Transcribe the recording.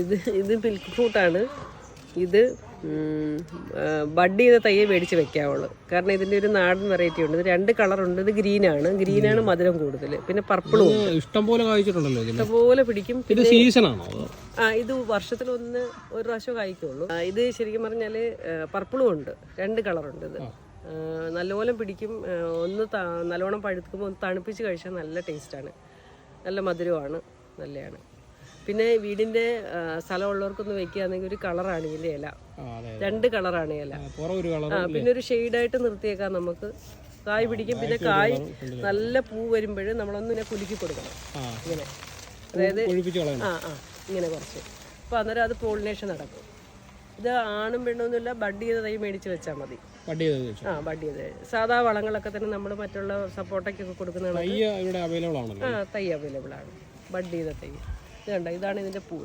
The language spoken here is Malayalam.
ഇത് ഇത് മിൽക്ക് ഫ്രൂട്ടാണ് ഇത് ബഡ് ചെയ്ത തയ്യെ മേടിച്ച് വെക്കാവുള്ളൂ. കാരണം ഇതിന്റെ ഒരു നാടൻ വെറൈറ്റി ഉണ്ട്. ഇത് രണ്ട് കളറുണ്ട് ഇത് ഗ്രീനാണ് ഗ്രീനാണ് മധുരം കൂടുതൽ പിന്നെ പർപ്പിളും ഇഷ്ടംപോലെ ഇഷ്ടം പോലെ കായ്ച്ചിട്ടുണ്ടല്ലോ ഇഷ്ടംപോലെ പിടിക്കും. പിന്നെ സീസണാണോ ആ ഇത് വർഷത്തിലൊന്ന് ഒരു പ്രാവശ്യം കായ്ക്കുള്ളൂ. ഇത് ശരിക്കും പറഞ്ഞാൽ പർപ്പിളും ഉണ്ട്. രണ്ട് കളറുണ്ട് ഇത്. നല്ലപോലെ പിടിക്കും. ഒന്ന് നല്ലോണം പഴുക്കുമ്പോൾ ഒന്ന് തണുപ്പിച്ച് കഴിച്ചാൽ നല്ല ടേസ്റ്റാണ് നല്ല മധുരമാണ് നല്ലതാണ് പിന്നെ വീടിന്റെ സ്ഥലമുള്ളവർക്കൊന്ന് വെക്കുകയാണെങ്കിൽ ഒരു കളറാണ് ഇതിന്റെ ഇല. രണ്ട് കളറാണ് ഇല. പിന്നെ ഒരു ഷെയ്ഡായിട്ട് നിർത്തിയേക്കാം നമുക്ക്. കായ് പിടിക്കും പിന്നെ കായ് നല്ല പൂ വരുമ്പോൾ നമ്മളൊന്ന് ഇങ്ങനെ കുലുക്കി കൊടുക്കണം. ഇങ്ങനെ. അതായത് ആ ആ ഇങ്ങനെ കുറച്ച്. അപ്പോൾ അന്നേരം അത് പോളിനേഷൻ നടക്കും. ഇത് ആണും പെണ്ണൊന്നുമില്ല ബഡ് ചെയ്ത തൈ മേടിച്ച് വെച്ചാൽ മതി. ആ ബഡ് ചെയ്ത് സാധാ വളങ്ങളൊക്കെ തന്നെ നമ്മൾ മറ്റുള്ള സപ്പോർട്ടൊക്കെ കൊടുക്കുന്നതാണ് ആ തൈ അവൈലബിൾ ആണ്. ബഡ് ചെയ്ത തൈ. ഇത് ഇതാണ് ഇതിന്റെ പൂ.